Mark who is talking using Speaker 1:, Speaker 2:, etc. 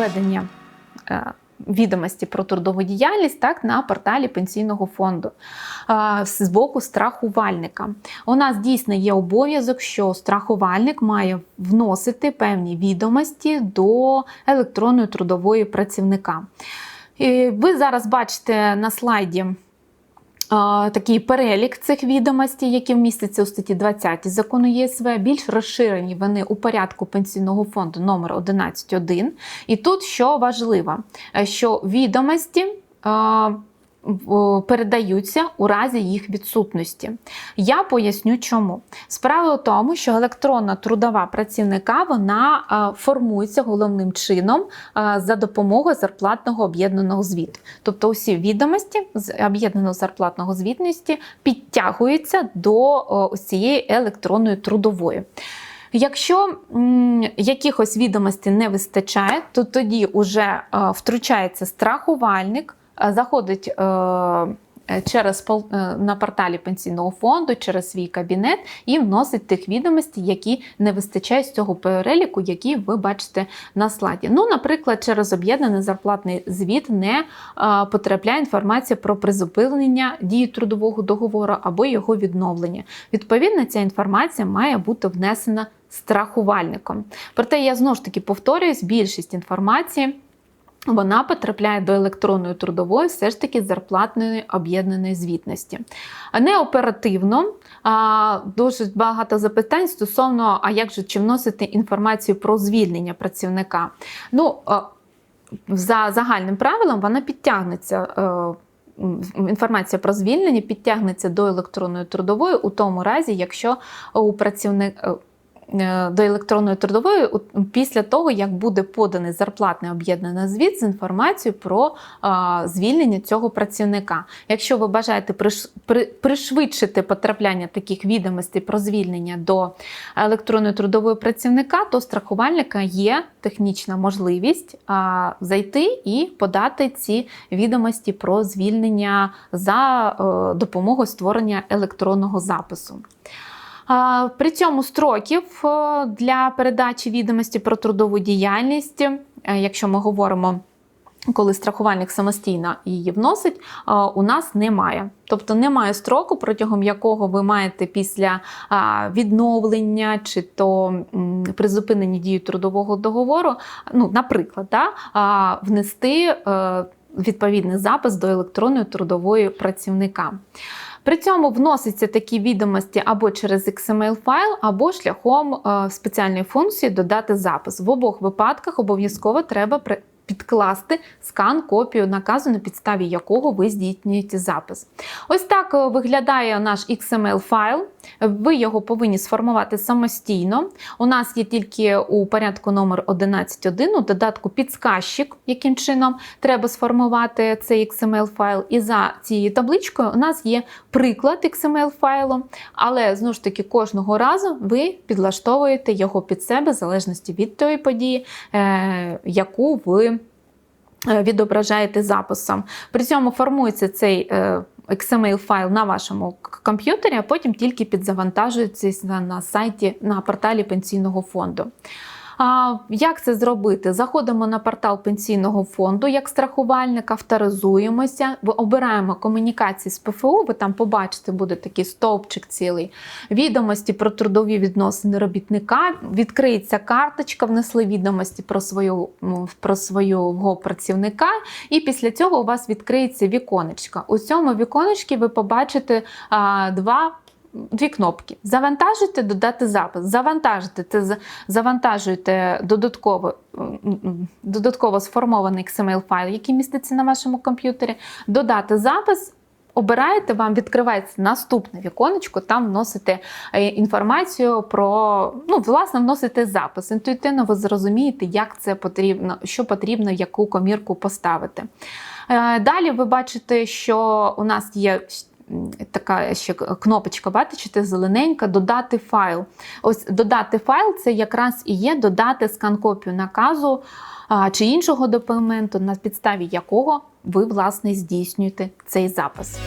Speaker 1: ведення е, відомості про трудову діяльність так, на порталі пенсійного фонду з боку страхувальника. У нас дійсно є обов'язок, що страхувальник має вносити певні відомості до електронної трудової працівника. Ви зараз бачите на слайді такий перелік цих відомостей, які містяться у статті 20 закону ЄСВ, більш розширені вони у порядку пенсійного фонду номер 11.1. І тут що важливо, е, що відомості. Передаються у разі їх відсутності. Я поясню, чому. Справа в тому, що електронна трудова працівника вона формується головним чином за допомогою зарплатного об'єднаного звіту. Тобто усі відомості з об'єднаного зарплатного звітності підтягуються до о, ось цієї електронної трудової. Якщо якихось відомостей не вистачає, то тоді вже е, втручається страхувальник, е, заходить е, е, через е, на порталі пенсійного фонду, через свій кабінет і вносить тих відомостей, які не вистачає з цього переліку, який ви бачите на слайді. Ну, наприклад, через об'єднаний зарплатний звіт не е, потрапляє інформація про призупинення дії трудового договору або його відновлення. Відповідно, ця інформація має бути внесена страхувальником. Проте я знову ж таки повторююсь, більшість інформації. Вона потрапляє до електронної трудової, все ж таки зарплатної об'єднаної звітності. А Не оперативно, а дуже багато запитань стосовно, а як же чи вносити інформацію про звільнення працівника. Ну, за загальним правилом вона підтягнеться. е, Інформація про звільнення підтягнеться до електронної трудової у тому разі, якщо у працівника до електронної трудової після того, як буде поданий зарплатний об'єднаний звіт з інформацією про звільнення цього працівника. Якщо ви бажаєте пришвидшити потрапляння таких відомостей про звільнення до електронної трудової працівника, то страхувальника є технічна можливість зайти і подати ці відомості про звільнення за е, допомогою створення електронного запису. При цьому строків е, для передачі відомості про трудову діяльність, е, якщо ми говоримо, коли страхувальник самостійно її вносить, е, у нас немає. Тобто немає строку, протягом якого ви маєте після відновлення чи то призупинення дії трудового договору, ну, наприклад, да, внести відповідний запис до електронної трудової працівника. При цьому вносяться такі відомості або через XML-файл, або шляхом е, спеціальної функції додати запис. В обох випадках обов'язково треба підкласти скан копію наказу, на підставі якого ви здійснюєте запис. Ось так е, виглядає наш XML-файл. Ви його повинні сформувати самостійно. У нас є тільки у порядку номер 11.1 у додатку підсказчик, яким чином треба сформувати цей XML-файл. І за цією табличкою у нас є приклад XML-файлу, але знову ж таки кожного разу ви підлаштовуєте його під себе в залежності від тої події, е, яку ви е, відображаєте записом. При цьому формується цей е, XML-файл на вашому комп'ютері, а потім тільки підзавантажується на сайті на порталі пенсійного фонду. Як це зробити? Заходимо на портал пенсійного фонду як страхувальник, авторизуємося, обираємо комунікації з ПФУ, ви там побачите, буде такий стовпчик цілий. Відомості про трудові відносини робітника. Відкриється карточка, внесли відомості про свою, про свого працівника, і після цього у вас відкриється віконечко. У цьому віконечці ви побачите а, два. Дві кнопки. Завантажити, додати запис. Завантажити це завантажуєте додатково, додатково сформований XML-файл, який міститься на вашому комп'ютері. Додати запис. Обираєте, вам відкривається наступне віконечко, там вносите е, інформацію про, ну, власне, вносите запис. Інтуїтивно ви зрозумієте, як це потрібно, що потрібно, яку комірку поставити. Е, Далі ви бачите, що у нас є така ще кнопочка, бачите, зелененька, додати файл. Ось додати файл це якраз і є додати скан-копію наказу чи іншого документу, на підставі якого ви, власне, здійснюєте цей запис.